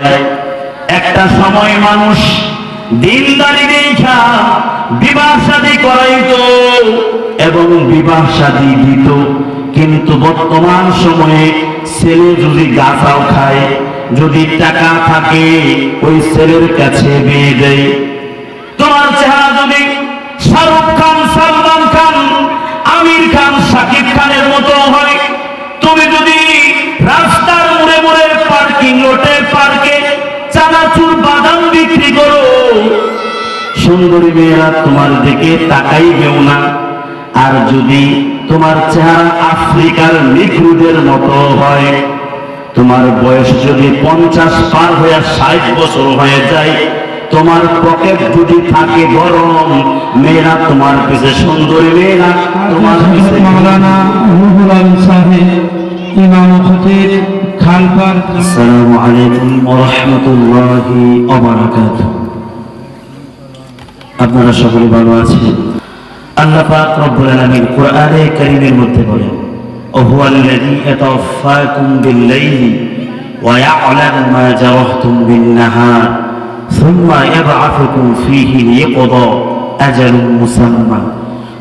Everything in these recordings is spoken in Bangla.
একটা সময় মানুষ দিনদারি দেখা, বিবাহ সাদী করাইতো এবং বিবাহ সাদী দিত। কিন্তু বর্তমান সময়ে ছেলে যদি গাছাও খায়, যদি টাকা থাকে, ওই ছেলের কাছে বিয়ে দেয়। বিক্রি করো। সুন্দরী মেয়েরা তোমার দিকে তাকাইবেও না। আর যদি তোমার চেহারা আফ্রিকার নিগ্রুদের মতো হয়, তোমার বয়স যদি পঞ্চাশ পার হয়ে ষাট বছর হয়ে যায়, তোমার পকেট যদি থাকে গরম, মেয়েরা তোমার পিছে সুন্দরী মেয়েরা তোমার পিছে মাওলানা রুহুল আলম সাহেব, ইমাম খতিব খালপার আসসালামু আলাইকুম ওয়া রাহমাতুল্লাহি ওয়া বারাকাতুহু আপনারা সকলে ভালো আছেন আল্লাহ পাক রব্বুল আলামিন কোরআনে কারীমের মধ্যে বলেন وهو الذي يتوفاكم بالليل ويعلم ما جرحتم بالنهار ثم يبعثكم فيه ليقضى أجل مسمى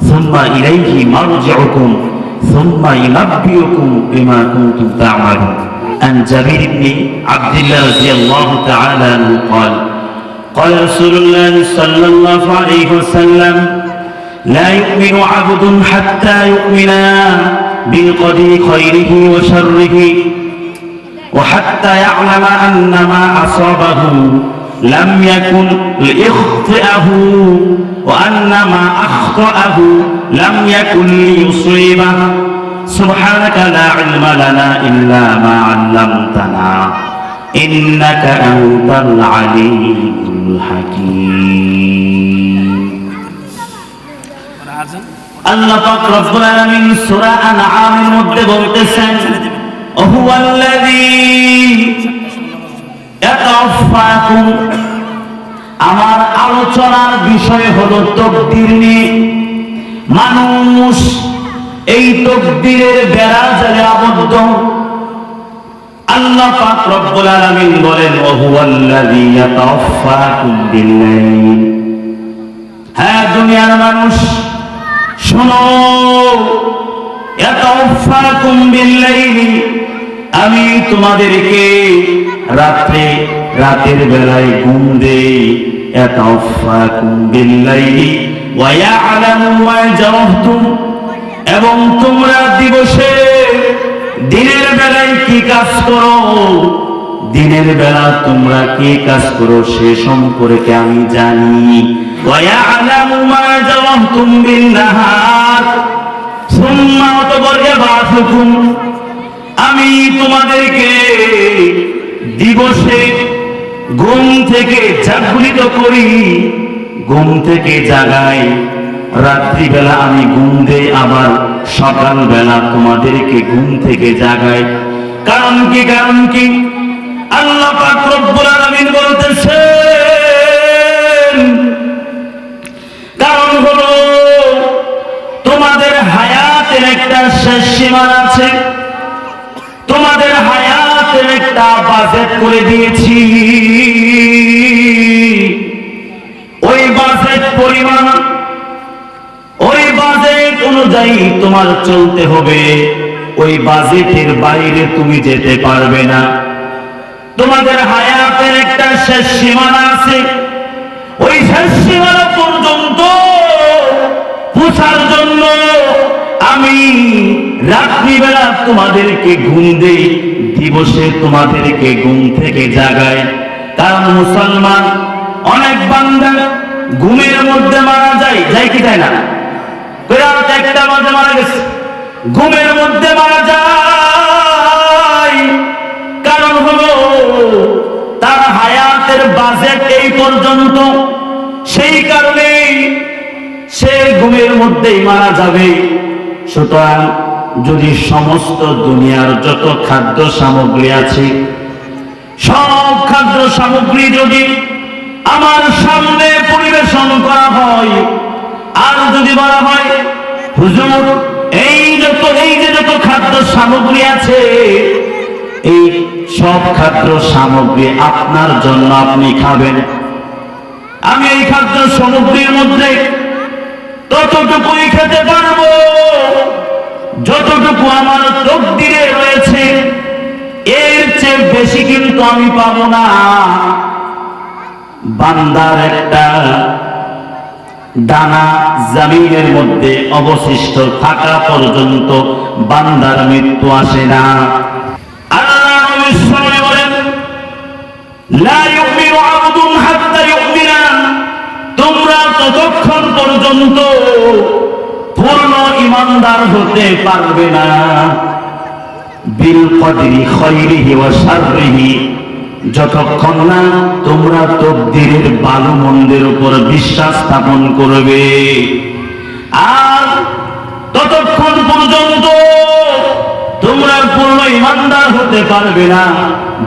ثم إليه مرجعكم ثم ينبئكم بما كنتم تعملون عن جابر بن عبد الله رضي الله تعالى عنه قال قال رسول الله صلى الله عليه وسلم لا يؤمن عبد حتى يؤمن بالقدر خيره وشره وحتى يعلم أن ما أصابه لم يكن ليخطئه وأن ما أخطأه لم يكن ليصيبه سبحانك لا علم لنا إلا ما علمتنا إنك أنت العليم الحكيم আল্লাহ পাক রব্বুল আলামিন সূরা আনআমের মধ্যে বলতেছেন হুয়াল্লাযী ইয়াতাওয়াফাকুম আমার আলোচনার বিষয় হলো তকদির নিয়ে মানুষ এই তকদিরের বেড়া জালে আবদ্ধ। আল্লাহ পাক রব্বুল আলামিন বলেন হুয়াল্লাযী ইয়াতাওয়াফাকুম বিল্লাইল। হ্যাঁ দুনিয়ার মানুষ, শোনো ইয়াতাওয়াফাকুম বিল্লাইলি। আমি তোমাদেরকে রাত্রে রাতের বেলায় ঘুম দেই ইয়াতাওয়াফাকুম বিল্লাইলি। ওয়া ইয়ালামু মা জারাহতুম এবং তোমরা দিবসে দিনের বেলায় কি কাজ করো? দিনের বেলা তোমরা কি কাজ করো সে সম্পর্কে আমি জানি। আমি তোমাদেরকে দিবসে ঘুম থেকে জাগরিত করি। ঘুম থেকে জাগাই। রাত্রিবেলা আমি ঘুম দেই, আবার সকালবেলা তোমাদেরকে ঘুম থেকে জাগাই। কারণ কি কারণ কি? আল্লাহ পাক রব্বুল আলামিন কারণ হলো তোমাদের হায়াতের একটা শেষ আছে। তোমাদের হায়াতের একটা বাজেট করে দিয়েছি ওই বাজেট পরিমাণ ওই বাজেট অনুযায়ী তোমার চলতে হবে। ওই বাজেটের বাইরে তুমি যেতে পারবে না। তোমাদের হায়াতের একটা শেষ সীমানা আছে। ওই শেষ সীমানা পর্যন্ত পৌঁছার জন্য আমি রাত্রিবেলা তোমাদেরকে ঘুম দেই, দিবসে তোমাদেরকে ঘুম থেকে জাগায় কারণ মুসলমান অনেক বান্দা ঘুমের মধ্যে মারা যায় যায় কি তাই না? বিরাট একটা মাঝে মারা গেছে। ঘুমের মধ্যে মারা যায়। কারণ হলো, তার হায়াতের বাজেট এই পর্যন্ত। সেই কারণে সে ঘুমের মধ্যেই মারা যাবে। সুতরাং যদি সমস্ত দুনিয়ার যত খাদ্য সামগ্রী আছে, সব খাদ্য সামগ্রী যদি আমার সামনে পরিবেশন করা হয় আর যদি বলা হয়, হুজুর, এই যত, এই যে যত খাদ্য সামগ্রী আছে, এই সব খাদ্য সামগ্রী আপনার জন্য আপনি খাবেন। আমি এই খাদ্য সামগ্রীর মধ্যে ততটুকুই খেতে পারব। যতটুকু আমার তকদিরে রয়েছে, এর চেয়ে বেশি কিন্তু আমি পাবো না। বান্দার একটা দানা জামিনের মধ্যে অবশিষ্ট থাকা পর্যন্ত বান্দার মৃত্যু আসে না। তোমরা ততক্ষণ পর্যন্ত পূর্ণ ইমানদার হতে পারবে না। বিল কদরি খৈরিহি ওয়া শাররিহি যতক্ষণ না তোমরা তকদিরের বালু মন্দির উপর বিশ্বাস স্থাপন করবে আর ততক্ষণ পর্যন্ত তোমরা পূর্ণ ইমানদার হতে পারবে না।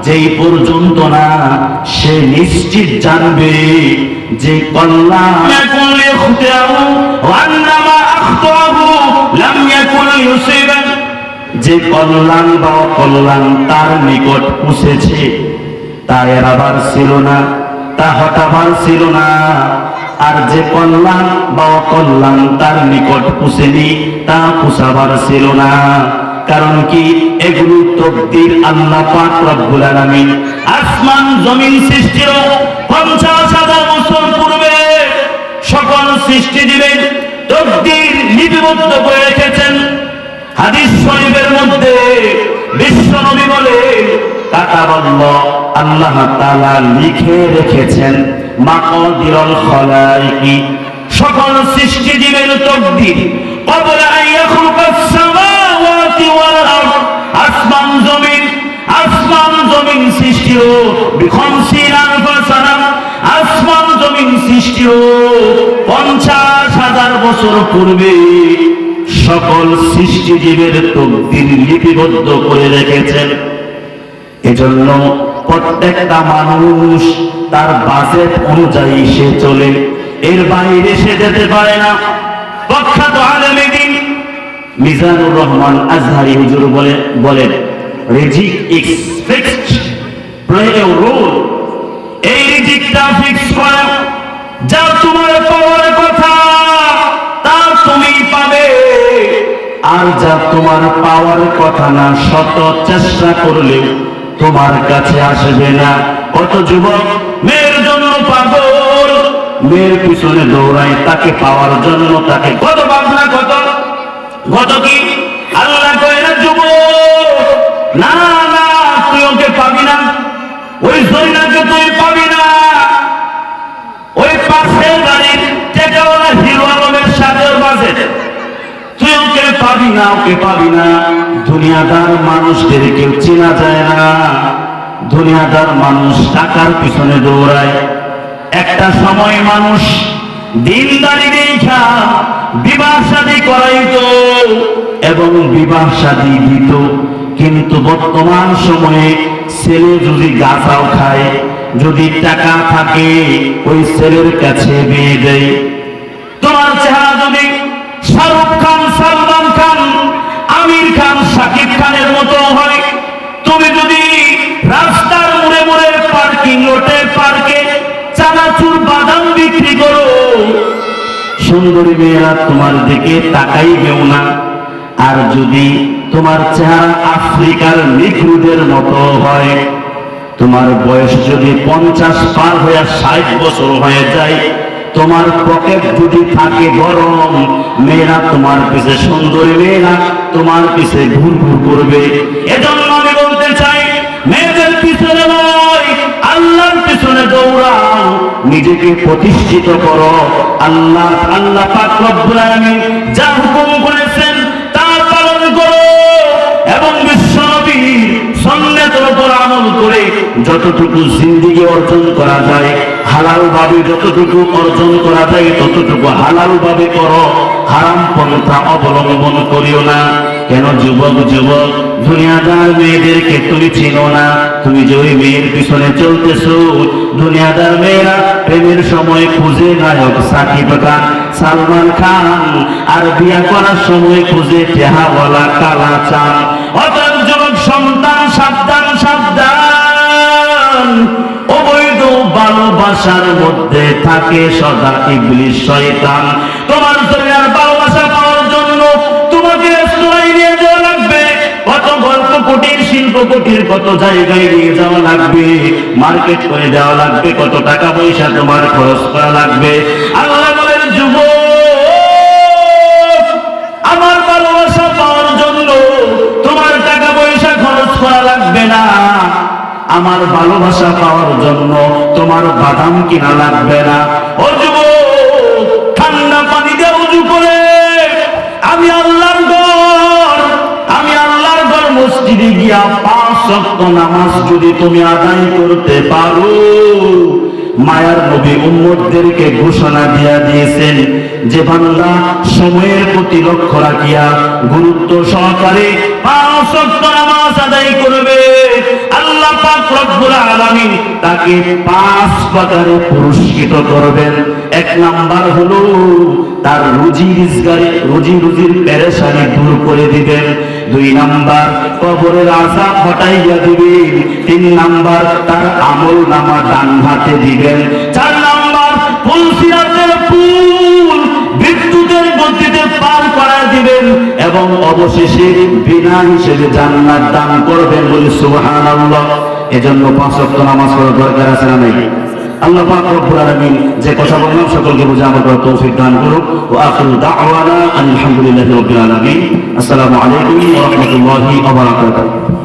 যেই পর্যন্ত না সে নিশ্চিত জানবে যে কল্যাণ যে কল্যাণ বা অকল্যাণ তার নিকট পুষেছে তা এড়াবার ছিল না, তা হটাবার ছিল না। আর যে কল্যাণ বা অকল্যাণ তার নিকট পুষেনি, তা পুষাবার ছিল না। কারণ কি? এগুলো তকদির আল্লাহ পাক রব্বুল আলামিন আসমান জমিন সৃষ্টির পঞ্চাশ হাজার বছর পূর্বে সকল সৃষ্টি দিবেন তকদির লিপিবদ্ধ করে রেখেছেন। হাদিস শরীফের মধ্যে আল্লাহ তাআলা লিখে রেখেছেন, মাকদিরুল খলাইকি। সকল সৃষ্টিজীবের তকদির আসমান জমিন আসমান জমিন আসমান জমিন পঞ্চাশ হাজার বছর পূর্বে সকল সৃষ্টিজীবের তকদির লিপিবদ্ধ করে রেখেছেন। এজন্য প্রত্যেকটা মানুষ তার বাজেট অনুযায়ী সে চলে। এর বাইরে সে যেতে পারে না। প্রখ্যাত আলেমে দিন মিজানুর রহমান আজহারি হুজুর বলে বলেন, রিজিক ইজ রোল। এই রিজিকটা ফিক্স করা, যা তোমার পাওয়ার কথা, তা তুমি পাবে। আর যা তোমার পাওয়ার কথা না, শত চেষ্টা করলেও তোমার কাছে আসবে না। কত যুবক, মেয়ের জন্য পাগল। মেয়ের পিছনে দৌড়ায়, তাকে পাওয়ার জন্য তাকে কত ভাবনা কত কত কি? আল্লাহ কয় না, যুবক, না না তুই ওকে পাবি না ওই জৈনাকে তুই পাবি না ওই পাশের বাড়ির টেকাওয়ালা হিরো আলমের সাথে বাজে তুই ওকে পাবি না, ওকে পাবি না। দুনিয়াদার মানুষদের কেউ চেনা যায় না। দুনিয়াদার মানুষ টাকার পিছনে দৌড়ায়। একটা সময় মানুষ দিনদারি দেখা, বিবাহ শাদী করাইতো এবং বিবাহ শাদী দিত। কিন্তু বর্তমান সময়ে ছেলে যদি গাঁজাও খায়, যদি টাকা থাকে, ওই ছেলের কাছে বিয়ে দেয়। তোমার চেহারা যদি শাহরুখ খান, সালমান খান, আমির খান শাকিব খানের মতো হয়। তুমি যদি রাস্তার মোড়ে মোড়ে পার্কিং লটে পার্কে চানাচুর বাদাম বিক্রি করো, সুন্দরী মেয়েরা তোমার দিকে তাকাইবেও না। আর যদি তোমার চেহারা আফ্রিকার নিগ্রুদের মতো হয়, তোমার বয়স যদি পঞ্চাশ পার হয়ে ষাট বছর হয়ে যায় তোমার পকেট যদি থাকে গরম, মেয়েরা তোমার পিছে সুন্দরী মেয়েরা তোমার পিছে ঘুর ঘুর করবে। এজন্য আমি বলতে চাই, মেয়েদের পিছনে নয় আল্লাহর পিছনে দৌড়াও, নিজেকে প্রতিষ্ঠিত করো। আল্লাহ আল্লাহ পাক রব্বুল আলামিন যা হুকুম করেছেন তা পালন করো এবং বিশ্বনবীর সন্ন্যতের উপর আমল করে যতটুকু জিন্দিগি অর্জন করা যায় হালাল ভাবে যতটুকু অর্জন করা যায়, ততটুকু হালাল ভাবে করো। হারাম পন্থা অবলম্বন করিও না। কেন যুবক যুবক, দুনিয়াদার মেয়েদেরকে তুমি চিনো না? তুমি যে ওই মেয়ের পিছনে চলতেছো, দুনিয়াদার মেয়েরা প্রেমের সময় খুঁজে নায়ক সাকিব খান, সালমান খান, আর বিয়া করার সময় খুঁজে টেহাওয়ালা কালা চান অতএব যুবক সন্তান সাবধান সাবধান। অবৈধ ভালোবাসার মধ্যে থাকে সদা ইবলিশ শয়তান। তোমার দুনিয়ার ভালোবাসা পাওয়ার জন্য তোমাকে নিয়ে যাওয়া লাগবে। কত শিল্প কত জায়গায় নিয়ে যাওয়া লাগবে। মার্কেট করে দেওয়া লাগবে, কত টাকা পয়সা তোমার খরচ করা লাগবে। আল্লাহ লাগবে না। আমার ভালোবাসা পাওয়ার জন্য তোমার বাদাম কিনা লাগবে না। ঠান্ডা পানি দিয়ে উজু করে আমি আল্লাহর আমি আল্লাহর ঘর মসজিদে গিয়া পাঁচ নামাজ যদি তুমি আদায় করতে পারো। মায়ার নবী উম্মতদেরকে ঘোষণা দিয়া দিয়েছেন যে বান্দা, সময়ের প্রতি লক্ষ্য রাখিয়া গুরুত্ব সহকারে পুরস্কৃত করবেন। এক নাম্বার হলো তার রুজি রিজগারি, রুজি রুজির পেরেশানি দূর করে দিবেন। দুই নাম্বার, কবরের আশা হটাইয়া দিবেন। তিন নাম্বার, তার আমল নামা ডান হাতে দিবেন। চার এবং অবশেষে বিনা হিসেবে জান্নাত দান করবেন বলে সুবহানাল্লাহ। এজন্য পাঁচ ওয়াক্ত নামাজ পড়ার দরকার আছে না নাই? আল্লাহ পাক রব্বুল আলামিন যে কথা বললাম সকলকে বুঝে আমার তৌফিক দান করুক। ওয়া আখিরু দাওয়ানা আলহামদুলিল্লাহি রাব্বিল আলামিন। আসসালামু আলাইকুম ওয়া রাহমাতুল্লাহি ওয়া বারাকাতুহু।